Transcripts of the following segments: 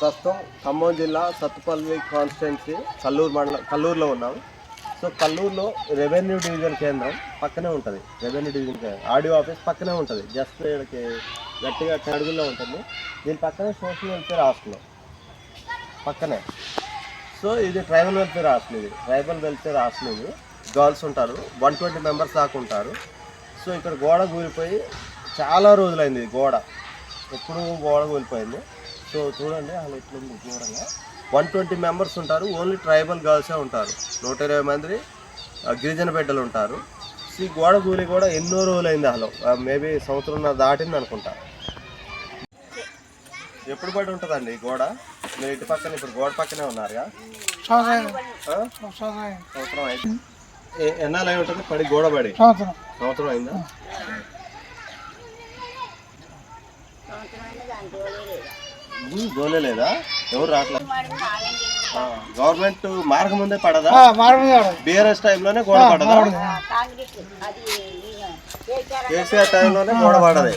ప్రస్తుతం ఖమ్మం జిల్లా సత్తుపల్లి కాన్స్టిట్యున్సీ కల్లూరు మండలం కల్లూరులో ఉన్నాం. సో కల్లూరులో రెవెన్యూ డివిజన్ కేంద్రం పక్కనే ఉంటుంది. రెవెన్యూ డివిజన్ కేంద్రం. ఆడియో ఆఫీస్ పక్కనే ఉంటుంది. జస్ట్ ఇక్కడికి గట్టిగా అడుగుల్లో ఉంటుంది. దీని పక్కనే సోషల్ వెల్ఫేర్ హాస్టల్. పక్కనే. సో ఇది ట్రైబల్ వెల్ఫేర్ హాస్టల్ ఇది. ట్రైబల్ వెల్ఫేర్ హాస్టల్ ఇది. గర్ల్స్ ఉంటారు. వన్ ట్వంటీ మెంబర్స్ దాకా ఉంటారు. సో ఇక్కడ గోడ కూలిపోయి చాలా రోజులైంది గోడ. ఎప్పుడు గోడ కూలిపోయింది. సో చూడండి అసలు ఎట్లుంది ఘోరంగా. వన్ ట్వంటీ మెంబర్స్ ఉంటారు ఓన్లీ ట్రైబల్ గర్ల్సే ఉంటారు. నూట ఇరవై మంది గిరిజన బిడ్డలు ఉంటారు. సో ఈ గోడ కూలి కూడా ఎన్నో రోజులైంది అసలు. మేబీ సంవత్సరం దాటింది అనుకుంటా. ఎప్పుడు పడి ఉంటుందండి ఈ గోడ? మీరు ఇటు పక్కన ఇప్పుడు గోడ పక్కనే ఉన్నారుగా? సంవత్సరం. అయింది. ఏ- ఎన్నాళ్ళు అయి ఉంటుంది? పడి గోడ పడి. సంవత్సరం. అయిందా? గోలే లేదా? ఎవరు రావట్లేదు గవర్నమెంట్ మార్గం ముందే పడదా. బిఆర్ఎస్ టైంలోనే గోడ పడదా? కేసీఆర్ టైంలోనే గోడ పడది.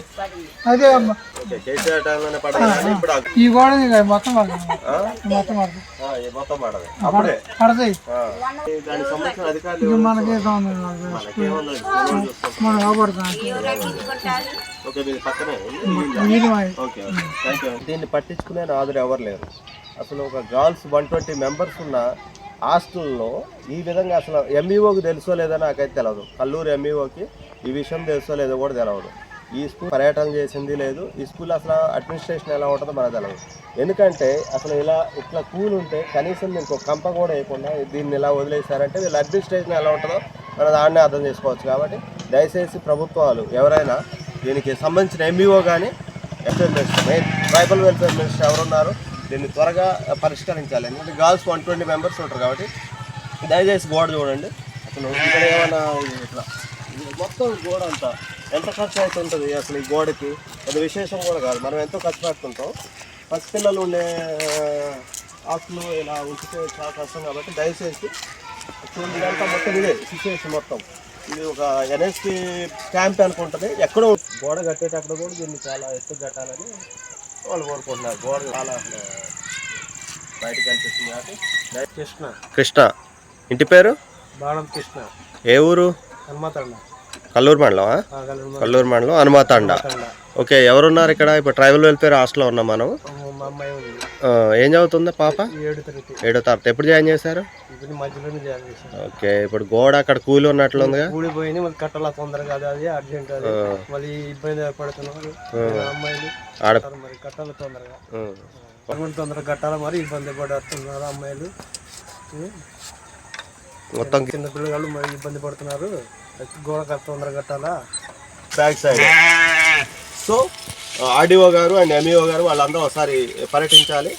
అదే అమ్మ. ఓకే కేసీఆర్ టైంలోనే పడదు కానీ ఇప్పుడు ఆ- ఈ గోడ ఇది మొత్తం పడుతుంది ఆ? మొత్తం పడుతుంది ఆ, ఈ మొత్తం పడదు అప్పుడే పడతాయి ఆ. ఈ దానికి సంబంధించిన అధికారులు ఎవరు? మనకి ఏదో ఉంది మనకి. మనకేముంది? ఫోన్లు చూస్తాం. మనం కాపాడుతాం ఓకే దీని పక్కనే ఇది మరి. ఓకే ఓకే థ్యాంక్ యూ దీన్ని పట్టించుకునే నాదురు ఎవరు లేరు అసలు ఒక గర్ల్స్ వన్ ట్వంటీ మెంబర్స్ ఉన్న హాస్టల్లో ఈ విధంగా అసలు ఎంఈఓకి తెలుసో లేదో నాకైతే తెలియదు కల్లూరు ఎంఈఓకి ఈ విషయం తెలుసో లేదో కూడా తెలియదు ఈ స్కూల్ పర్యటన చేసింది లేదు. ఈ స్కూల్ అసలు అడ్మినిస్ట్రేషన్ ఎలా ఉంటుందో మనకు తెలియదు ఎందుకంటే అసలు ఇలా ఇట్లా కూల్ ఉంటే కనీసం దీనికి ఒక కంప కూడా వేయకుండా దీన్ని ఇలా వదిలేశారంటే వీళ్ళ అడ్మినిస్ట్రేషన్ ఎలా ఉంటుందో మనం దాన్నే అర్థం చేసుకోవచ్చు. కాబట్టి దయచేసి ప్రభుత్వాలు ఎవరైనా దీనికి సంబంధించిన ఎంబీఓ కానీ welfare minister main tribal welfare minister ఎవరున్నారు దీన్ని త్వరగా పరిష్కరించాలి. ఎందుకంటే గర్ల్స్ వన్ ట్వంటీ మెంబర్స్ ఉంటారు కాబట్టి దయచేసి గోడ చూడండి. అసలు ఇక్కడ ఏమైనా ఇట్లా మొత్తం గోడ అంతా ఎంత ఖర్చు అవుతుంటుంది అసలు ఈ గోడకి? అది విశేషం కూడా కాదు. మనం ఎంతో ఖర్చు పెడుతుంటాం. పసిపిల్లలు ఉండే ఆకులు ఇలా ఉంచితే చాలా కష్టం కాబట్టి దయచేసి చూడండి ఇదంతా మొత్తం ఇదే సిచ్యువేషన్ మొత్తం. ఇది ఒక ఎన్ఎస్పి క్యాంప్ అనుకుంటుంది. ఎక్కడో గోడ కట్టేటప్పుడు కూడా దీన్ని చాలా ఎత్తు కట్టాలని వాళ్ళు కోరుకుంటున్నారు. గోడ చాలా అసలు బయటకు కనిపిస్తుంది కాబట్టి కృష్ణ. కృష్ణ. ఇంటి పేరు? బాణం కృష్ణ. ఏ ఊరు? హనుమతండ కల్లూరు మండలమా కల్లూరు మండలం. హనుమాతండ ఓకే ఎవరున్నారు ఇక్కడ? ఇప్పుడు ట్రైబల్ వెల్ఫేర్ హాస్టల్లో ఉన్నాం మనం. ఏం చదువుతుంది పాప? ఏడు తరగతి. ఎప్పుడు జాయిన్ చేశారు? ఓకే ఇప్పుడు గోడ అక్కడ కూలి ఉన్నట్లుందిగా కూలిపోయింది మళ్ళీ కట్టాల తొందరగా అది అది అర్జెంట్ అది. మళ్ళీ ఇబ్బంది పడుతున్నారు. అమ్మాయిలు మరి కట్టాలి తొందరగా. తొందరగా కట్టాలి మరి ఇబ్బంది పడుతున్నారు అమ్మాయిలు. మొత్తం చిన్న పిల్లలు మరి ఇబ్బంది పడుతున్నారు. గోడ కట్ట తొందరగా కట్టాలా? బ్యాక్ సైడ్ సో ఆర్డీఓ గారు అండ్ ఎంఈఓ గారు వాళ్ళందరూ ఒకసారి పర్యటించాలి.